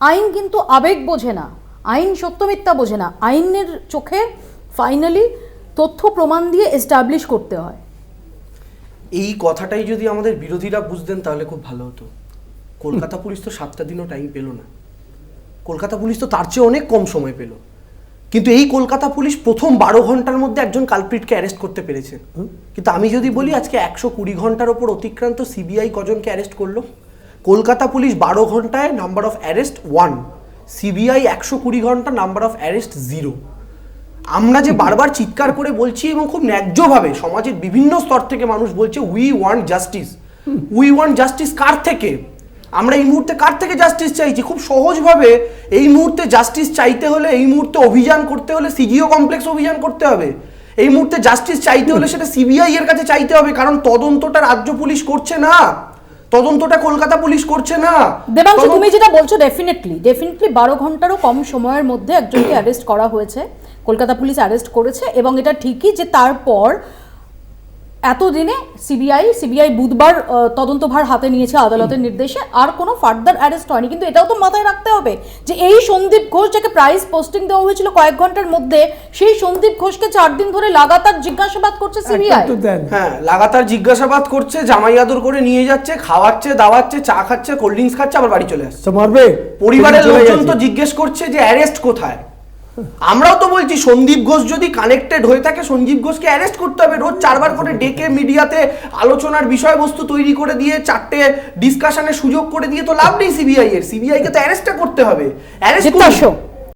আইন কিন্তু আবেগ বোঝে না আইন সত্য মিথ্যা বোঝে না। আইনের চোখে ফাইনালি তথ্য প্রমাণ দিয়ে এস্টাবলিশ করতে হয়। এই কথাটাই যদি আমাদের বিরোধীরা বুঝতেন তাহলে খুব ভালো হতো। কলকাতা পুলিশ তো সাতটা দিনও টাইম পেল না। কলকাতা পুলিশ তো তার চেয়ে অনেক কম সময় পেল। কিন্তু এই কলকাতা পুলিশ প্রথম বারো ঘণ্টার মধ্যে একজন কালপ্রিটকে অ্যারেস্ট করতে পেরেছে। কিন্তু আমি যদি বলি আজকে একশো কুড়ি ঘণ্টার ওপর অতিক্রান্ত সিবিআই কজনকে অ্যারেস্ট করল? কলকাতা পুলিশ বারো ঘন্টায় number of arrest one CBI একশো কুড়ি ঘণ্টা নাম্বার অফ অ্যারেস্ট জিরো আমরা যে বারবার চিৎকার করে বলছি এবং খুব ন্যায্যভাবে সমাজের বিভিন্ন স্তর থেকে মানুষ বলছে we want justice we want justice কার থেকে? আমরা এই মুহূর্তে কার থেকে জাস্টিস চাইছি? খুব সহজভাবে এই মুহূর্তে জাস্টিস চাইতে হলে, এই মুহূর্তে অভিযান করতে হলে সিজিও কমপ্লেক্স অভিযান করতে হবে। এই মুহূর্তে জাস্টিস চাইতে হলে সেটা সিবিআই এর কাছে চাইতে হবে, কারণ তদন্তটা রাজ্য পুলিশ করছে না। তদন্তটা কলকাতা পুলিশ করছে না। দেবাংশু তুমি যেটা বলছো ডেফিনেটলি ডেফিনেটলি বারো ঘন্টারও কম সময়ের মধ্যে একজনকে অ্যারেস্ট করা হয়েছে। কলকাতা পুলিশ অ্যারেস্ট করেছে এবং এটা ঠিকই যে তারপর এতদিনে সিবিআই সিবিআই বুধবার তদন্তভার হাতে নিয়েছে আদালতের নির্দেশে। আর কোনো ফার্দার অ্যারেস্ট হয়নি। কিন্তু এটাও তো মাথায় রাখতে হবে যে এই সন্দীপ ঘোষ যাকে প্রাইস পোস্টিং দেওয়া হয়েছিল কয়েক ঘণ্টার মধ্যে সেই সন্দীপ ঘোষকে চার দিন ধরে লাগাতার জিজ্ঞাসাবাদ করছে সিবিআই। হ্যাঁ লাগাতার জিজ্ঞাসাবাদ করছে জামাই আদর করে নিয়ে যাচ্ছে খাওয়াচ্ছে দাওয়াচ্ছে চা খাচ্ছে কোল্ড ড্রিঙ্কস খাচ্ছে আবার বাড়ি চলে আসছে। মারবে। পরিবারের লোকজন তো জিজ্ঞেস করছে যে অ্যারেস্ট কোথায়? আমরাও তো বলছি সন্দীপ ঘোষ যদি কানেক্টেড হয়ে থাকে সঞ্জীব ঘোষকে অ্যারেস্ট করতে হবে। রোজ চারবার করে ডেকে মিডিয়াতে আলোচনার বিষয়বস্তু তৈরি করে দিয়ে চারটে ডিসকাশনের সুযোগ করে দিয়ে তো লাভ নেই সিবিআই এর। সিবিআই কে তো অ্যারেস্টটা করতে হবে। অ্যারেস্ট